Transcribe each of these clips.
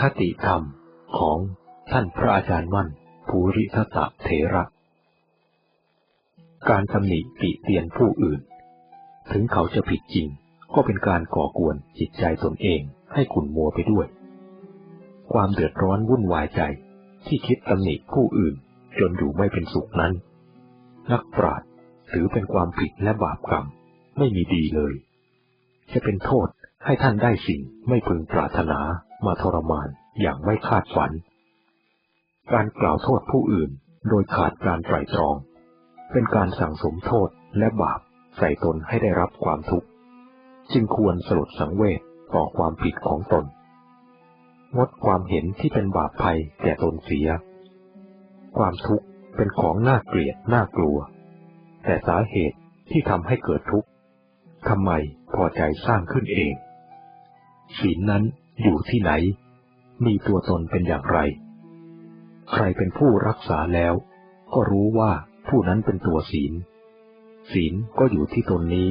คติธรรมของท่านพระอาจารย์มั่น ภูริทัตเถระ การตำหนิติเตียนผู้อื่น ถึงเขาจะผิดจริง ก็เป็นการก่อกวนจิตใจตนเองให้ขุ่นมัวไปด้วย ความเดือดร้อนวุ่นวายใจที่คิดตำหนิผู้อื่นจนอยู่ไม่เป็นสุขนั้น นักปราชญ์ถือเป็นความผิดและบาปกรรมไม่มีดีเลย จะเป็นโทษ ให้ท่านได้สิ่งไม่พึงปรารถนามาทรมานอย่างไม่คาดฝัน การกล่าวโทษผู้อื่นโดยขาดการไตร่ตรอง เป็นการสั่งสมโทษและบาปใส่ตนให้ได้รับความทุกข์ จึงควรสลดสังเวชต่อความผิดของตน งดความเห็นที่เป็นบาปภัยแก่ตนเสีย ความทุกข์เป็นของน่าเกลียดน่ากลัว แต่สาเหตุที่ทำให้เกิดทุกข์ทำไมพอใจสร้างขึ้นเอง ศีลนั้นอยู่ที่ไหน มีตัวตนเป็นอย่างไร ใครเป็นผู้รักษาแล้ว ก็รู้ว่าผู้นั้นเป็นตัวศีล ศีลก็อยู่ที่ตนนี้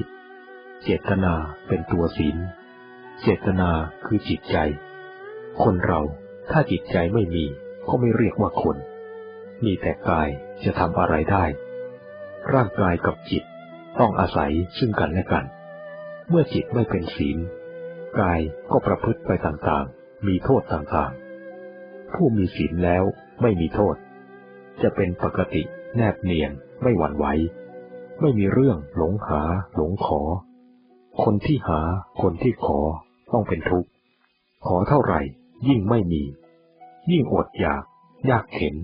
เจตนาเป็นตัวศีล เจตนาคือจิตใจ คนเราถ้าจิตใจไม่มีก็ไม่เรียกว่าคน มีแต่กายจะทำอะไรได้ ร่างกายกับจิตต้องอาศัยซึ่งกันและกัน เมื่อจิตไม่เป็นศีล กายก็ประพฤติไปต่างๆ มีโทษต่างๆ ผู้มีศีลแล้วไม่มีโทษ จะเป็นปกติแนบเนียนไม่หวั่นไหวไม่มีเรื่องหลงหา หลงขอ คนที่หา คนที่ขอต้องเป็นทุกข์ ขอเท่าไหร่ ยิ่งไม่มี ยิ่งอดอยาก ยากเข็น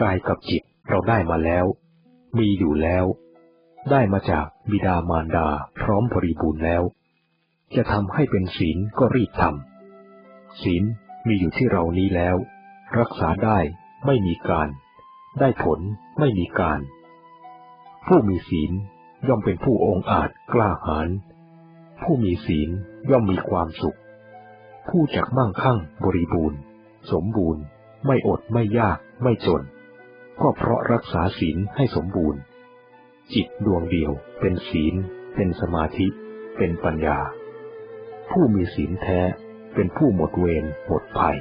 กายกับจิตเราได้มาแล้ว มีอยู่แล้ว ได้มาจากบิดามารดาพร้อมบริบูรณ์แล้ว จะทำให้เป็นศีลก็รีบทำศีลมีอยู่ที่เรานี้แล้ว รักษาได้ไม่มีการ ได้ผลไม่มีการ ผู้มีศีลย่อมเป็นผู้องอาจกล้าหาญผู้มีศีลย่อมมีความสุข ผู้จักมั่งคั่งบริบูรณ์ สมบูรณ์ ไม่อดไม่ยากไม่จน ก็เพราะรักษาศีลให้สมบูรณ์ จิตดวงเดียวเป็นศีล เป็นสมาธิ เป็นปัญญา ผู้มีศีลแท้เป็นผู้หมดเวรหมดภัย